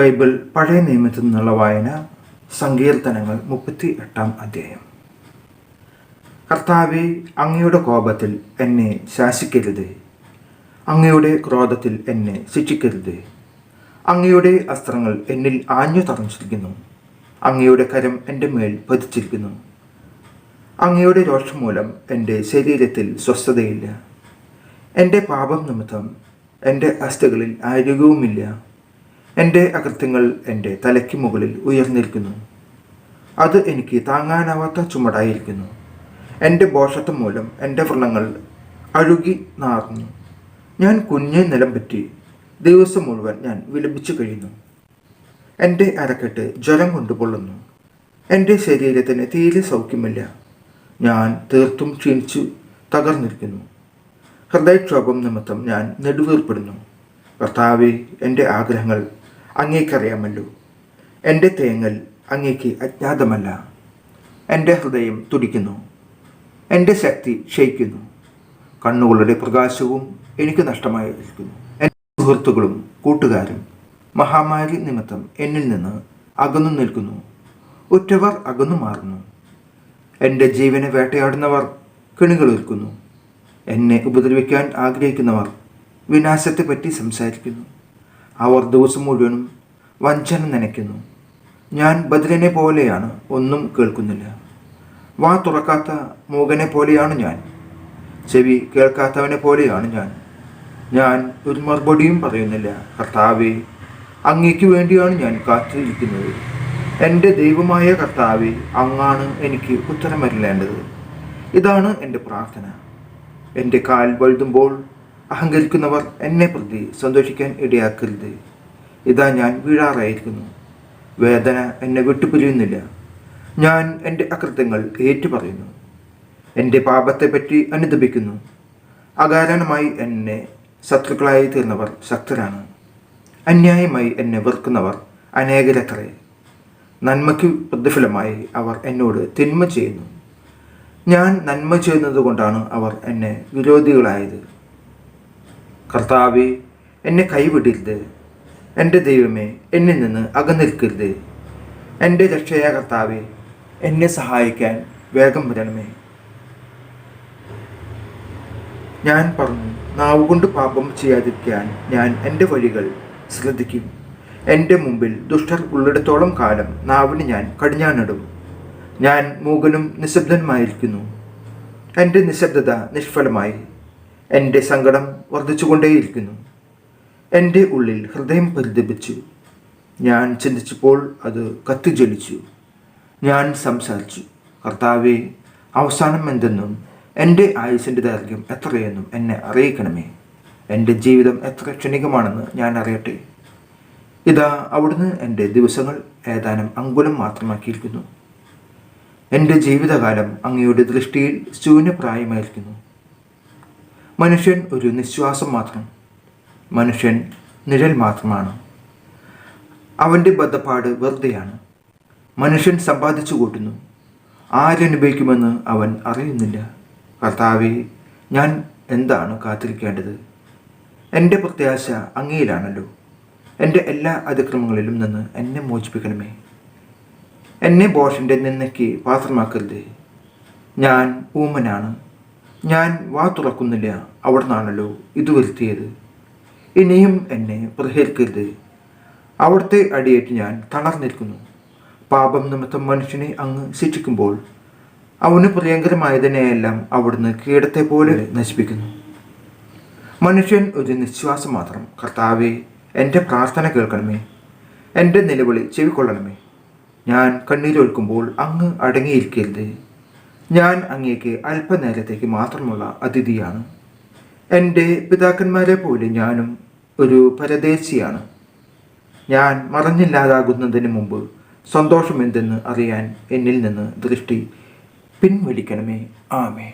Bible പഴയ നിയമത്തിൽ നിന്നുള്ള വായന സങ്കീർത്തനങ്ങൾ മുപ്പത്തി എട്ടാം അധ്യായം. കർത്താവെ അങ്ങയുടെ കോപത്തിൽ എന്നെ ശാസിക്കരുത്. അങ്ങയുടെ ക്രോധത്തിൽ എന്നെ ശിക്ഷിക്കരുത്. അങ്ങയുടെ അസ്ത്രങ്ങൾ എന്നിൽ ആഞ്ഞു തറഞ്ഞിരിക്കുന്നു. അങ്ങയുടെ കരം എന്റെ മേൽ പതിച്ചിരിക്കുന്നു. അങ്ങയുടെ രോഷം മൂലം എന്റെ ശരീരത്തിൽ സ്വസ്ഥതയില്ല. എന്റെ പാപം നിമിത്തം എന്റെ അസ്ഥകളിൽ ആരോഗ്യവുമില്ല എന്റെ അകൃത്യങ്ങൾ എന്റെ തലയ്ക്ക് മുകളിൽ ഉയർന്നിരിക്കുന്നു. അത് എനിക്ക് താങ്ങാനാവാത്ത ചുമടായിരിക്കുന്നു. എന്റെ ബോഷത്വം മൂലം എന്റെ വ്രണങ്ങൾ അഴുകി നാർന്നു ഞാൻ കുഞ്ഞെ നിലം പറ്റി ദിവസം മുഴുവൻ ഞാൻ വിലപിച്ചു കഴിയുന്നു. എന്റെ അരക്കെട്ട് ജ്വരം കൊണ്ട് പൊള്ളുന്നു എന്റെ ശരീരത്തിന് തീരെ സൗഖ്യമില്ല. ഞാൻ തീർത്തും ക്ഷീണിച്ചു തകർന്നിരിക്കുന്നു. ഹൃദയക്ഷോഭം നിമിത്തം ഞാൻ നെടുവീർപ്പെടുന്നു. കർത്താവെ എന്റെ ആഗ്രഹങ്ങൾ അങ്ങേക്കറിയാമല്ലോ. എന്റെ തേങ്ങൽ അങ്ങേക്ക് അജ്ഞാതമല്ല. എന്റെ ഹൃദയം തുടിക്കുന്നു. എന്റെ ശക്തി ക്ഷയിക്കുന്നു. കണ്ണുകളുടെ പ്രകാശവും എനിക്ക് നഷ്ടമായിരിക്കുന്നു. എന്റെ സുഹൃത്തുക്കളും കൂട്ടുകാരും മഹാമാരി നിമിത്തം എന്നിൽ നിന്ന് അകന്നു നിൽക്കുന്നു. ഒറ്റവർ അകന്നു മാറുന്നു. എന്റെ ജീവനെ വേട്ടയാടുന്നവർ കെണികളൊരുക്കുന്നു എന്നെ ഉപദ്രവിക്കാൻ ആഗ്രഹിക്കുന്നവർ വിനാശത്തെപ്പറ്റി സംസാരിക്കുന്നു. അവർ ദിവസം മുഴുവനും വഞ്ചന നനയ്ക്കുന്നു. ഞാൻ ബദലിനെ പോലെയാണ് ഒന്നും കേൾക്കുന്നില്ല. വാ തുറക്കാത്ത മൂകനെ പോലെയാണ് ഞാൻ. ചെവി കേൾക്കാത്തവനെ പോലെയാണ് ഞാൻ. ഞാൻ ഒരു മറുപടിയും പറയുന്നില്ല. കർത്താവെ അങ്ങേക്ക് വേണ്ടിയാണ് ഞാൻ കാത്തിരിക്കുന്നത്. എന്റെ ദൈവമായ കർത്താവെ അങ്ങാണ് എനിക്ക് ഉത്തരമരുളേണ്ടത്. ഇതാണ് എന്റെ പ്രാർത്ഥന. എന്റെ കാൽ വഴുതുമ്പോൾ അഹങ്കരിക്കുന്നവർ എന്നെ പ്രതി സന്തോഷിക്കാൻ ഇടയാക്കരുത്. ഇതാ ഞാൻ വീഴാറായിരിക്കുന്നു. വേദന എന്നെ വിട്ടുപിരിയുന്നില്ല. ഞാൻ എന്റെ അകൃത്യങ്ങൾ ഏറ്റുപറയുന്നു. എന്റെ പാപത്തെപ്പറ്റി അനുദപിക്കുന്നു. അകാരണമായി എന്നെ ശത്രുക്കളായി തീർന്നവർ ശക്തരാണ്. അന്യായമായി എന്നെ വെറുക്കുന്നവർ അനേകരത്രേ. നന്മയ്ക്ക് പ്രതിഫലമായി അവർ എന്നോട് തിന്മ ചെയ്യുന്നു. ഞാൻ നന്മ ചെയ്യുന്നത് കൊണ്ടാണ് അവർ എന്നെ വിരോധികളായത്. കർത്താവെ എന്നെ കൈവിടരുത്. എന്റെ ദൈവമേ എന്നിൽ നിന്ന് അകന്നിരിക്കരുത്. എന്റെ രക്ഷയ കർത്താവെ എന്നെ സഹായിക്കാൻ വേഗം വരണമേ. ഞാൻ പറഞ്ഞു നാവുകൊണ്ട് പാപം ചെയ്യാതിരിക്കാൻ ഞാൻ എന്റെ വഴികൾ ശ്രദ്ധിക്കും. എന്റെ മുമ്പിൽ ദുഷ്ടർ ഉള്ളിടത്തോളം കാലം നാവിന് ഞാൻ കടിഞ്ഞാണിടും. ഞാൻ മൂകനും നിശബ്ദനുമായിരിക്കുന്നു. എന്റെ നിശബ്ദത നിഷ്ഫലമായി എന്റെ സങ്കടം വർദ്ധിച്ചുകൊണ്ടേയിരിക്കുന്നു. എന്റെ ഉള്ളിൽ ഹൃദയം പരിതപിച്ചു. ഞാൻ ചിന്തിച്ചപ്പോൾ അത് കത്തിജ്വലിച്ചു. ഞാൻ സംസാരിച്ചു കർത്താവെ അവസാനം എന്തെന്നും എന്റെ ആയുസിന്റെ ദൈർഘ്യം എത്രയെന്നും എന്നെ അറിയിക്കണമേ. എന്റെ ജീവിതം എത്ര ക്ഷണികമാണെന്ന് ഞാൻ അറിയട്ടെ. ഇതാ അവിടുന്ന് എന്റെ ദിവസങ്ങൾ ഏതാനും അങ്കുലം മാത്രമാക്കിയിരിക്കുന്നു. എന്റെ ജീവിതകാലം അങ്ങയുടെ ദൃഷ്ടിയിൽ ശൂന്യപ്രായമായിരിക്കുന്നു. മനുഷ്യൻ ഒരു നിശ്വാസം മാത്രം. മനുഷ്യൻ നിഴൽ മാത്രമാണ്. അവന്റെ ബദ്ധപ്പാട് വെറുതെയാണ്. മനുഷ്യൻ സമ്പാദിച്ചു കൂട്ടുന്നു. ആരനുഭവിക്കുമെന്ന് അവൻ അറിയുന്നില്ല. കർത്താവെ ഞാൻ എന്താണ് കാത്തിരിക്കേണ്ടത്? എന്റെ പ്രത്യാശ അങ്ങയിലാണല്ലോ. എന്റെ എല്ലാ അതിക്രമങ്ങളിലും നിന്ന് എന്നെ മോചിപ്പിക്കണമേ. എന്നെ ബോഷന്റെ നിന്നയ്ക്ക് പാത്രമാക്കരുത്. ഞാൻ ഊമനാണ്. ഞാൻ വാ തുറക്കുന്നില്ല. അവിടെ നിന്നാണല്ലോ ഇത് വരുത്തിയത്. ഇനിയും എന്നെ പ്രഹരിക്കരുത് അവിടുത്തെ അടിയേറ്റ് ഞാൻ തളർന്നിരിക്കുന്നു. പാപം നിമിത്തം മനുഷ്യനെ അങ്ങ് ശിക്ഷിക്കുമ്പോൾ അവന് പ്രിയങ്കരമായതിനെയെല്ലാം അവിടുന്ന് കീടത്തെ പോലെ നശിപ്പിക്കുന്നു. മനുഷ്യൻ ഒരു നിശ്വാസം മാത്രം. കർത്താവെ എന്റെ പ്രാർത്ഥന കേൾക്കണമേ. എന്റെ നിലവിളി ചെവിക്കൊള്ളണമേ. ഞാൻ കണ്ണീരൊഴുക്കുമ്പോൾ അങ്ങ് അടങ്ങിയിരിക്കരുത്. ഞാൻ അങ്ങേക്ക് അല്പനേരത്തേക്ക് മാത്രമുള്ള അതിഥിയാണ്. എന്റെ പിതാക്കന്മാരെ പോലെ ഞാനും ഒരു പരദേശിയാണ്. ഞാൻ മറഞ്ഞില്ലാതാകുന്നതിന് മുമ്പ് സന്തോഷം എന്തെന്ന് അറിയാൻ എന്നിൽ നിന്ന് ദൃഷ്ടി പിൻവലിക്കണമേ. ആമേ